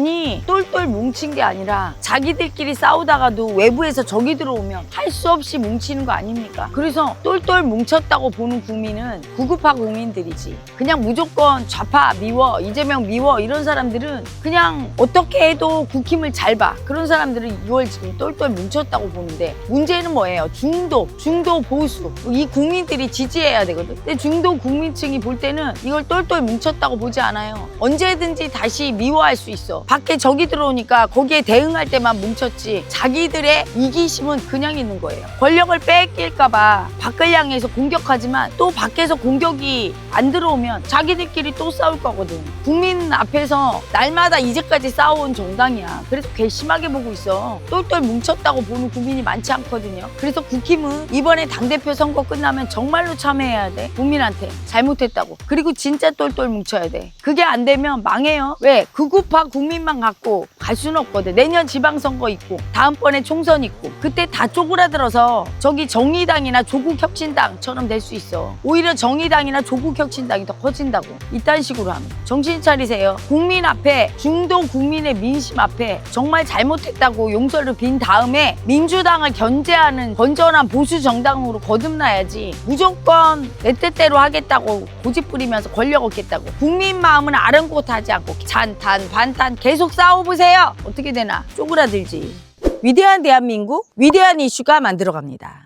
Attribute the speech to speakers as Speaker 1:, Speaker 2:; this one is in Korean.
Speaker 1: 아니 똘똘 뭉친 게 아니라 자기들끼리 싸우다가도 외부에서 적이 들어오면 할 수 없이 뭉치는 거 아닙니까? 그래서 똘똘 뭉쳤다고 보는 국민은 구급파 국민들이지. 그냥 무조건 좌파 미워 이재명 미워 이런 사람들은 그냥 어떻게 해도 국힘을 잘 봐. 그런 사람들은 이걸 지금 똘똘 뭉쳤다고 보는데 문제는 뭐예요? 중도, 중도 보수 이 국민들이 지지해야 되거든. 근데 중도 국민층이 볼 때는 이걸 똘똘 뭉쳤다고 보지 않아요. 언제든지 다시 미워할 수 있어. 밖에 적이 들어오니까 거기에 대응할 때만 뭉쳤지. 자기들의 이기심은 그냥 있는 거예요. 권력을 뺏길까봐 밖을 향해서 공격하지만 또 밖에서 공격이 안 들어오면 자기들끼리 또 싸울 거거든. 국민 앞에서 날마다 이제까지 싸워온 정당이야. 그래서 괘씸하게 보고 있어. 똘똘 뭉쳤다고 보는 국민이 많지 않거든요. 그래서 국힘은 이번에 당대표 선거 끝나면 정말로 참여해야 돼. 국민한테 잘못했다고. 그리고 진짜 똘똘 뭉쳐야 돼. 그게 안 되면 망해요. 왜? 극우파 국민 만 갖고 갈 수는 없거든. 내년 지방선거 있고 다음번에 총선 있고 그때 다 쪼그라들어서 저기 정의당이나 조국혁신당처럼 될 수 있어. 오히려 정의당이나 조국혁신당이 더 커진다고. 이딴 식으로 하면. 정신 차리세요. 국민 앞에 중도 국민의 민심 앞에 정말 잘못했다고 용서를 빈 다음에 민주당을 견제하는 건전한 보수 정당으로 거듭나야지 무조건 내 뜻대로 하겠다고 고집 부리면서 권력 얻겠다고 국민 마음은 아랑곳하지 않고 잔탄 반탄 계속 싸워보세요 어떻게 되나? 쪼그라들지. 위대한 대한민국 위대한 이슈가 만들어갑니다